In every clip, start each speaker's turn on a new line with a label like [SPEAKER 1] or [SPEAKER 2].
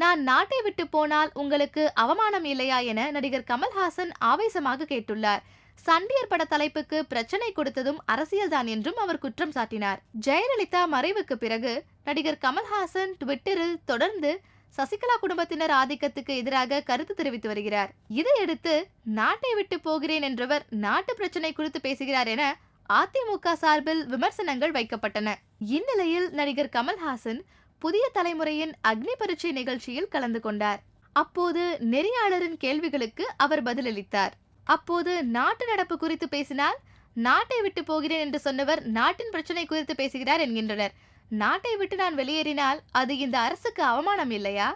[SPEAKER 1] நான் நாட்டை விட்டு போனால் உங்களுக்கு அவமானம் இல்லையா என நடிகர் கமல்ஹாசன் ஆவேசமாக கேட்டுள்ளார். சண்டியர் பட தலைப்புக்கு பிரச்சனை கொடுத்ததும் அரசியல்தான் என்றும் அவர் குற்றம் சாட்டினார். ஜெயலலிதா மறைவுக்கு பிறகு நடிகர் கமல்ஹாசன் ட்விட்டரில் தொடர்ந்து சசிகலா குடும்பத்தினர் ஆதிக்கத்துக்கு எதிராக கருத்து தெரிவித்து வருகிறார். இதையடுத்து நாட்டை விட்டு போகிறேன் என்றவர் நாட்டு பிரச்சனை குறித்து பேசுகிறார் என அதிமுக சார்பில் விமர்சனங்கள் வைக்கப்பட்டன. இந்நிலையில் நடிகர் கமல்ஹாசன் புதிய தலைமுறையின் அக்னி பரீட்சை நிகழ்ச்சியில் கலந்து கொண்டார். அப்போது நெறியாளரின் கேள்விகளுக்கு அவர் பதிலளித்தார். அப்போது நாட்டு நடப்பு குறித்து பேசினால் நாட்டை விட்டு போகிறேன் என்று சொன்னவர் நாட்டின் பிரச்சனை குறித்து பேசுகிறார் என்கின்றனர். நாட்டை விட்டு நான் வெளியேறினால் அது இந்த அரசுக்கு அவமானம் இல்லையா?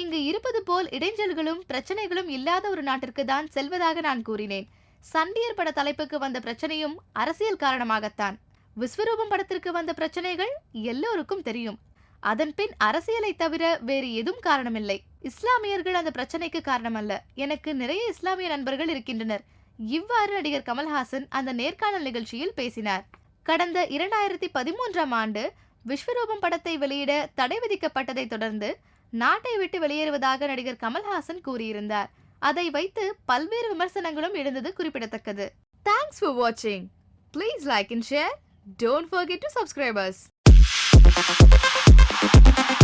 [SPEAKER 1] இங்கு இருப்பது போல் இடைஞ்சல்களும் பிரச்சனைகளும் இல்லாத ஒரு நாட்டிற்கு தான் செல்வதாக நான் கூறினேன். சண்டியர் பட தலைப்புக்கு வந்த பிரச்சனையும் அரசியல் காரணமாகத்தான். விஸ்வரூபம் படத்திற்கு வந்த பிரச்சனைகள் எல்லோருக்கும் தெரியும். அதன்பின் அரசியலை தவிர வேறு எதுவும் காரணமில்லை. இஸ்லாமியர்கள் அந்த பிரச்சனைக்கு காரணமல்ல. எனக்கு நிறைய இஸ்லாமிய நண்பர்கள் இருக்கின்றனர். இவ்வாறு நடிகர் கமல்ஹாசன் அந்த நேர்காணல் நிகழ்ச்சியில் பேசினார். கடந்த இரண்டாயிரத்தி பதிமூன்றாம் ஆண்டு விஸ்வரூபம் படத்தை வெளியிட தடை விதிக்கப்பட்டதை தொடர்ந்து நாட்டை விட்டு வெளியேறுவதாக நடிகர் கமல்ஹாசன் கூறியிருந்தார். அதை வைத்து பல்வேறு விமர்சனங்களும் எழுந்தது குறிப்பிடத்தக்கது. தேங்க்ஸ் ஃபார் வாட்சிங் please like and share don't forget to subscribers Thank you.